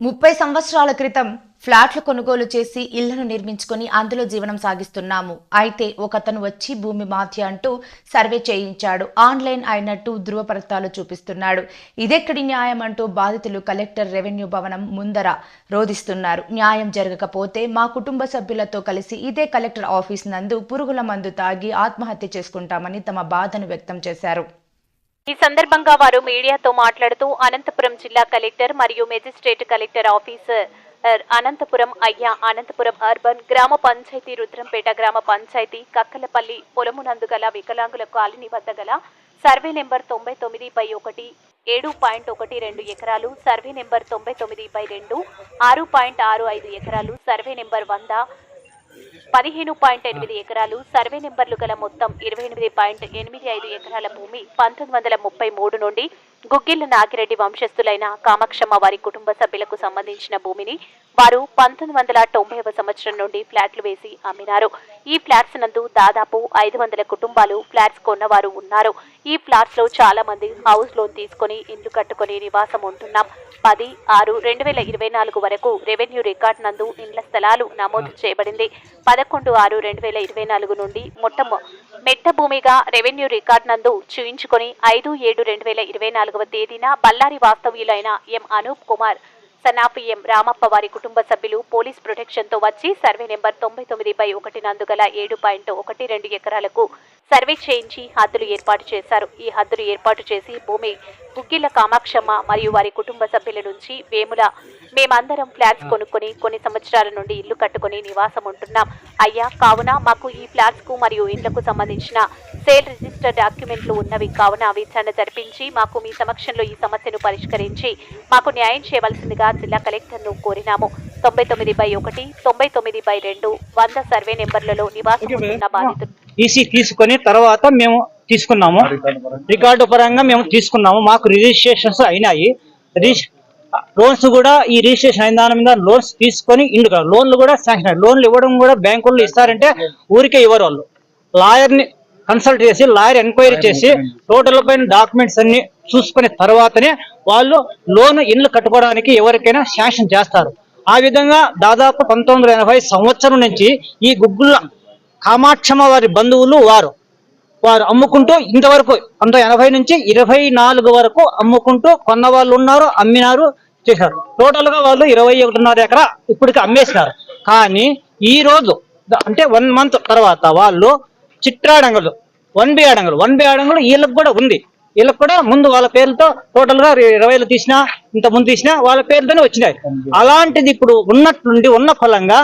ముప్పై సంవత్సరాల క్రితం ఫ్లాట్లు కొనుగోలు చేసి ఇళ్ళను నిర్మించుకొని అందులో జీవనం సాగిస్తున్నాము. అయితే ఒకతను వచ్చి భూమి మాధ్య అంటూ సర్వే చేయించాడు. ఆన్లైన్ అయినట్టు ధృవపత్రాలు చూపిస్తున్నాడు. ఇదెక్కడి న్యాయం అంటూ బాధితులు కలెక్టర్ రెవెన్యూ భవనం ముందర రోధిస్తున్నారు. న్యాయం జరగకపోతే మా కుటుంబ సభ్యులతో కలిసి ఇదే కలెక్టర్ ఆఫీస్ నందు పురుగుల మందు తాగి ఆత్మహత్య చేసుకుంటామని తమ బాధను వ్యక్తం చేశారు. ఈ సందర్భంగా వారు మీడియాతో మాట్లాడుతూ అనంతపురం జిల్లా కలెక్టర్ మరియు మెజిస్ట్రేట్ కలెక్టర్ ఆఫీసర్ అనంతపురం అయ్యా అనంతపురం అర్బన్ గ్రామ పంచాయతీ రుద్రంపేట గ్రామ పంచాయతీ కక్కలపల్లి పొలమునందు గల వికలాంగుల కాలనీ వద్ద గల సర్వే నెంబర్ తొంభై తొమ్మిది బై ఒకటి ఏడు పాయింట్ ఒకటి రెండు ఎకరాలు సర్వే నెంబర్ తొంభై తొమ్మిది బై రెండు ఆరు పాయింట్ ఆరు ఐదు ఎకరాలు సర్వే నెంబర్ వంద పదిహేను పాయింట్ ఎనిమిది ఎకరాలు. సర్వే నెంబర్లు గల మొత్తం ఇరవై ఎనిమిది పాయింట్ ఎనిమిది ఐదు ఎకరాల భూమి పంతొమ్మిది వందల ముప్పై మూడు నుండి గుగ్గిళ్ళ నాగిరెడ్డి వంశస్థులైన కామాక్షమ్మ వారి కుటుంబ సభ్యులకు సంబంధించిన భూమిని వారు పంతొమ్మిది వందల తొంభైవ సంవత్సరం నుండి ఫ్లాట్లు వేసి అమ్మినారు. ఈ ఫ్లాట్స్ నందు దాదాపు ఐదు వందల కుటుంబాలు ఫ్లాట్స్ కొన్నవారు ఉన్నారు. ఈ ఫ్లాట్స్లో చాలా మంది హౌస్ లోన్ తీసుకొని ఇండ్లు కట్టుకొని నివాసం ఉంటున్నాం. పది ఆరు రెండు వేల ఇరవై నాలుగు వరకు రెవెన్యూ రికార్డ్ నందు ఇండ్ల స్థలాలు నమోదు చేయబడింది. పదకొండు ఆరు రెండు వేల ఇరవై నాలుగు నుండి మొట్టమొ మెట్ట భూమిగా రెవెన్యూ రికార్డ్ నందు చూయించుకొని ఐదు ఏడు రెండు వేల ఇరవై నాలుగు నాలుగవ తేదీన బళ్ళారి వాస్తవ్యులైన ఎం అనూప్ కుమార్ సనాఫీ ఎం రామప్ప వారి కుటుంబ సభ్యులు పోలీస్ ప్రొటెక్షన్తో వచ్చి సర్వే నెంబర్ తొంభై తొమ్మిది బై ఒకటి నందుగల ఏడు పాయింట్ ఒకటి రెండు ఎకరాలకు సర్వే చేయించి హద్దులు ఏర్పాటు చేశారు. ఈ హద్దులు ఏర్పాటు చేసి భూమి బుగ్గిల కామాక్షమ్మ మరియు వారి కుటుంబ సభ్యుల నుంచి వేముల మేమందరం ఫ్లాట్స్ కొనుక్కొని కొన్ని సంవత్సరాల నుండి ఇల్లు కట్టుకొని నివాసం ఉంటున్నాం. అయ్యా కావున మాకు ఈ ఫ్లాట్స్కు మరియు ఇండ్లకు సంబంధించిన సేల్ రిజిస్టర్ డాక్యుమెంట్లు ఉన్నవి. కావున విచారణ జరిపించి మాకు మీ సమక్షంలో ఈ సమస్యను పరిష్కరించి మాకు న్యాయం చేయవలసిందిగా జిల్లా కలెక్టర్ను కోరినాము. తొంభై తొమ్మిది బై ఒకటి తొంభై తొమ్మిది బై రెండు వంద సర్వే నెంబర్లలో నివాసం బాధితులు. ఈసీ తీసుకొని తర్వాత మేము తీసుకున్నాము. రికార్డు పరంగా మేము తీసుకున్నాము. మాకు రిజిస్ట్రేషన్స్ అయినాయి. లోన్స్ కూడా ఈ రిజిస్ట్రేషన్ అయిన దాని మీద లోన్స్ తీసుకొని ఇందుకు లోన్లు కూడా శాంక్షన్ అయ్యాయి. లోన్లు ఇవ్వడం కూడా బ్యాంకుల్లో ఇస్తారంటే ఊరికే ఇవ్వరు వాళ్ళు. లాయర్ని కన్సల్ట్ చేసి లాయర్ ఎంక్వైరీ చేసి టోటల్ పైన డాక్యుమెంట్స్ అన్ని చూసుకున్న తర్వాతనే వాళ్ళు లోన్ ఇల్లు కట్టుకోవడానికి ఎవరికైనా శాంక్షన్ చేస్తారు. ఆ విధంగా దాదాపు పంతొమ్మిది వందల ఎనభై సంవత్సరం నుంచి ఈ గుగ్గుల కామాక్షమ్మ వారి బంధువులు వారు వారు అమ్ముకుంటూ ఇంతవరకు పంతొమ్మిది ఎనభై నుంచి ఇరవై నాలుగు వరకు అమ్ముకుంటూ కొన్న వాళ్ళు ఉన్నారు అమ్మినారు చేశారు. టోటల్గా వాళ్ళు ఇరవై ఒకటిన్నర ఎకరా ఇప్పటికి అమ్మేసినారు. కానీ ఈ రోజు అంటే వన్ మంత్ తర్వాత వాళ్ళు చిట్రాడంగలు వన్ బి అడంగలు వన్ బి అడంగలు వీళ్ళకి కూడా ఉంది. వీళ్ళకి కూడా ముందు వాళ్ళ పేర్లతో టోటల్గా ఇరవైలు తీసినా ఇంత ముందు తీసినా వాళ్ళ పేర్లతోనే వచ్చినాయి. అలాంటిది ఇప్పుడు ఉన్నట్లుండి ఉన్న ఫలంగా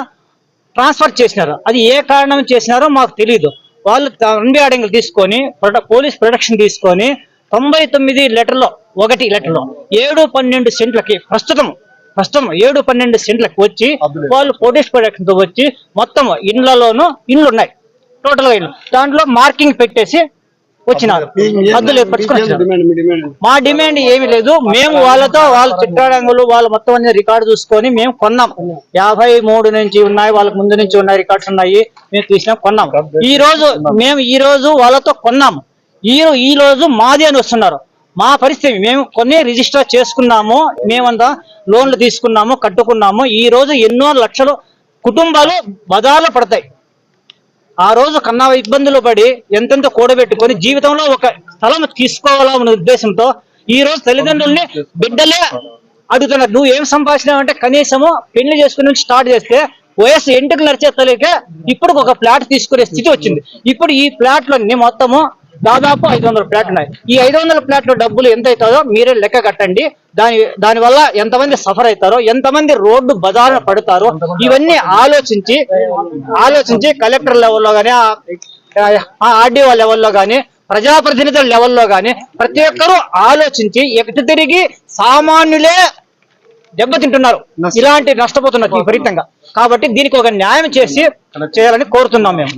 ట్రాన్స్ఫర్ చేసినారు. అది ఏ కారణం చేసినారో మాకు తెలియదు వాళ్ళు రెండు అడంగులు తీసుకొని పోలీస్ ప్రొటెక్షన్ తీసుకొని తొంభై తొమ్మిది లెటర్లో ఒకటి లెటర్లో ఏడు పన్నెండు సెంట్లకి ప్రస్తుతం ప్రస్తుతం ఏడు పన్నెండు సెంట్లకి వచ్చి వాళ్ళు పోలీస్ ప్రొటెక్షన్తో వచ్చి మొత్తం ఇండ్లలోనూ ఇండ్లు ఉన్నాయి టోటల్గా ఇల్లు దాంట్లో మార్కింగ్ పెట్టేసి వచ్చినారు హద్దులు ఏర్పరచుకొని వచ్చినారు. మా డిమాండ్ ఏమీ లేదు. మేము వాళ్ళతో వాళ్ళ చిట్టాడంగులు వాళ్ళ మొత్తం అన్ని రికార్డు చూసుకొని మేము కొన్నాం. యాభై మూడు నుంచి ఉన్నాయి వాళ్ళకి ముందు నుంచి ఉన్నాయి రికార్డ్స్ ఉన్నాయి. మేము తీసినాం కొన్నాం. ఈ రోజు మేము ఈ రోజు వాళ్ళతో కొన్నాము ఈ ఈ రోజు మాది అని వస్తున్నారు. మా పరిస్థితి మేము కొన్ని రిజిస్టర్ చేసుకున్నాము మేమంతా లోన్లు తీసుకున్నాము కట్టుకున్నాము. ఈ రోజు ఎన్నో లక్షలు కుటుంబాలు బజార్లో పడతాయి. ఆ రోజు కన్నా ఇబ్బందులు పడి ఎంతెంత కూడబెట్టుకొని జీవితంలో ఒక స్థలం తీసుకోవాలా అనే ఉద్దేశంతో ఈ రోజు తల్లిదండ్రుల్ని బిడ్డలే అడుగుతున్నారు. నువ్వు ఏం సంపాదించినావంటే కనీసము పెళ్ళి చేసుకుని నుంచి స్టార్ట్ చేస్తే వయసు ఎంటుకు నడిచే తల్లికే ఇప్పుడు ఒక ఫ్లాట్ తీసుకునే స్థితి వచ్చింది. ఇప్పుడు ఈ ఫ్లాట్లన్నీ మొత్తము దాదాపు ఐదు వందల ఫ్లాట్లు ఉన్నాయి. ఈ ఐదు వందల ఫ్లాట్ల డబ్బులు ఎంత అవుతుందో మీరే లెక్క కట్టండి. దాని దాని వల్ల ఎంతమంది సఫర్ అవుతారో ఎంతమంది రోడ్డు బజారున పడతారో ఇవన్నీ ఆలోచించి ఆలోచించి కలెక్టర్ లెవెల్లో కానీ ఆర్డీఓ లెవెల్లో కానీ ప్రజాప్రతినిధుల లెవెల్లో కానీ ప్రతి ఒక్కరూ ఆలోచించి ఎటు తిరిగి సామాన్యులే దెబ్బతింటున్నారు. ఇలాంటి నష్టపోతున్నారు విపరీతంగా. కాబట్టి దీనికి ఒక న్యాయం చేసి చేయాలని కోరుతున్నాం మేము.